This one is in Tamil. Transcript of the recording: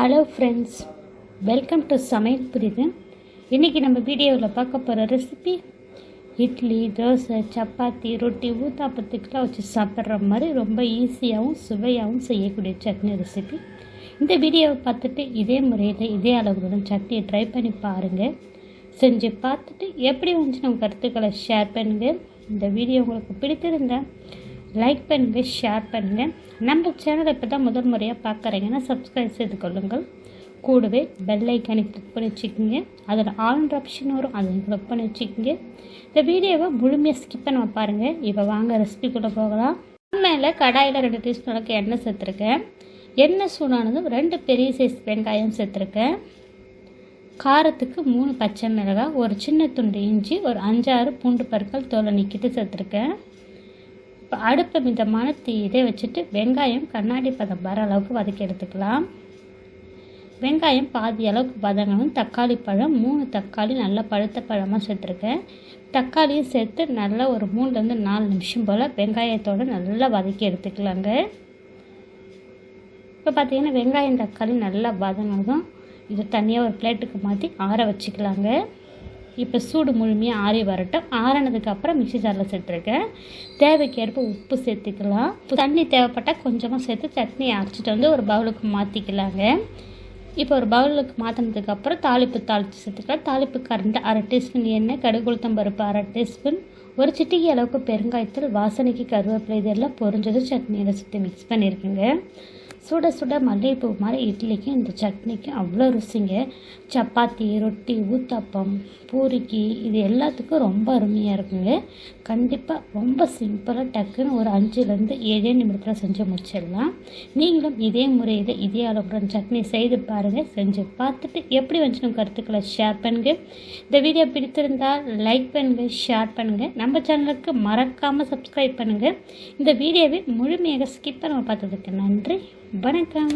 ஹலோ ஃப்ரெண்ட்ஸ் வெல்கம் டு சமையல் புரியுது இன்றைக்கி நம்ம வீடியோவில் பார்க்க போகிற ரெசிபி இட்லி தோசை சப்பாத்தி ரொட்டி ஊத்தாப்பத்துக்கெலாம் வச்சு சாப்பிட்ற மாதிரி ரொம்ப ஈஸியாகவும் சுவையாகவும் செய்யக்கூடிய சட்னி ரெசிபி இந்த வீடியோவை பார்த்துட்டு இதே முறையில் இதே அளவுடன் சட்னியை ட்ரை பண்ணி பாருங்கள் செஞ்சு பார்த்துட்டு எப்படி வந்துச்சு நம்ம கருத்துக்களை ஷேர் பண்ணுங்கள் இந்த வீடியோ உங்களுக்கு பிடித்திருந்தேன் லைக் பண்ணுங்கள் ஷேர் பண்ணுங்கள் நம்ம சேனலை இப்போ தான் முதல் முறையாக பார்க்குறீங்கன்னா சப்ஸ்கிரைப் செய்து கொள்ளுங்கள். கூடவே பெல் ஐக்கானை கிளிக் பண்ணி வச்சுக்கோங்க. அதில் ஆல்ன்ற ஆப்ஷன் வரும் அதை கிளிக் பண்ணி வச்சுக்கோங்க. இந்த வீடியோவை முழுமையாக ஸ்கிப் பண்ண பாருங்கள் இப்போ வாங்க ரெசிபிக்குள்ளே போகலாம். மேலே கடாயில் ரெண்டு டீஸ்பூன் அளவுக்கு எண்ணெய் சேர்த்துருக்கேன். எண்ணெய் சூடானதும் ரெண்டு பெரிய சைஸ் வெங்காயம் சேர்த்துருக்கேன். காரத்துக்கு மூணு பச்சை மிளகாய் ஒரு சின்ன துண்டு இஞ்சி ஒரு அஞ்சாறு பூண்டு பற்கள் தோலை நிற்கிட்டு சேர்த்துருக்கேன். இப்போ அடுப்பை மிதமான தீ இதை வச்சுட்டு வெங்காயம் கண்ணாடி பதம் வர அளவுக்கு வதக்கி எடுத்துக்கலாம். வெங்காயம் பாதி அளவுக்கு வதங்கணும். தக்காளி பழம் மூணு தக்காளி நல்லா பழுத்த பழமாக சேர்த்துருக்கேன். தக்காளியும் சேர்த்து நல்லா ஒரு மூணுலேருந்து நாலு நிமிஷம் போல் வெங்காயத்தோடு நல்லா வதக்கி எடுத்துக்கலாங்க. இப்போ பார்த்தீங்கன்னா வெங்காயம் தக்காளி நல்லா வதங்கணும் இது தனியாக ஒரு பிளேட்டுக்கு மாற்றி ஆற வச்சுக்கலாங்க. இப்போ சூடு முழுமையாக ஆறி வரட்டும். ஆறினதுக்கப்புறம் மிக்சி ஜாரில் சேர்த்துருக்கேன். தேவைக்கேற்ப உப்பு சேர்த்துக்கலாம். தண்ணி தேவைப்பட்டால் கொஞ்சமாக சேர்த்து சட்னி அரைச்சிட்டு வந்து ஒரு பவுலுக்கு மாற்றிக்கலாங்க இப்போ ஒரு பவுலுக்கு மாற்றினதுக்கப்புறம் தாளிப்பு தாளித்து சேர்த்துக்கலாம். தாளிப்பு கரண்டு அரை டீஸ்பூன் எண்ணெய் கடுகுளுத்தம் பருப்பு அரை டீஸ்பூன் ஒரு சிட்டிக்கு அளவுக்கு பெருங்காயத்தில் வாசனைக்கு கருவேப்பிலை இதெல்லாம் பொரிஞ்சதும் சட்னியில் சுற்றி மிக்ஸ் பண்ணியிருக்குங்க சுட சுட மல்லிகைப்பூ மாதிரி இட்லிக்கும் இந்த சட்னிக்கும் அவ்வளோ ருசிங்க. சப்பாத்தி ரொட்டி ஊத்தாப்பம் பூரிக்கு இது எல்லாத்துக்கும் ரொம்ப அருமையாக இருக்குங்க. கண்டிப்பாக ரொம்ப சிம்பிளாக டக்குன்னு ஒரு அஞ்சுலேருந்து ஏழே நிமிடத்தில் செஞ்சு முடிச்சிடலாம். நீங்களும் இதே முறையில் இதே அளவுடன் சட்னி செய்து பாருங்கள் செஞ்சு பார்த்துட்டு எப்படி வந்துச்சு கருத்துக்களை ஷேர் பண்ணுங்கள் இந்த வீடியோ பிடித்திருந்தால் லைக் பண்ணுங்கள் ஷேர் பண்ணுங்கள் நம்ம சேனலுக்கு மறக்காமல் சப்ஸ்கிரைப் பண்ணுங்கள் இந்த வீடியோவை முழுமையாக ஸ்கிப் பண்ண பார்த்ததுக்கு நன்றி. வணக்கம்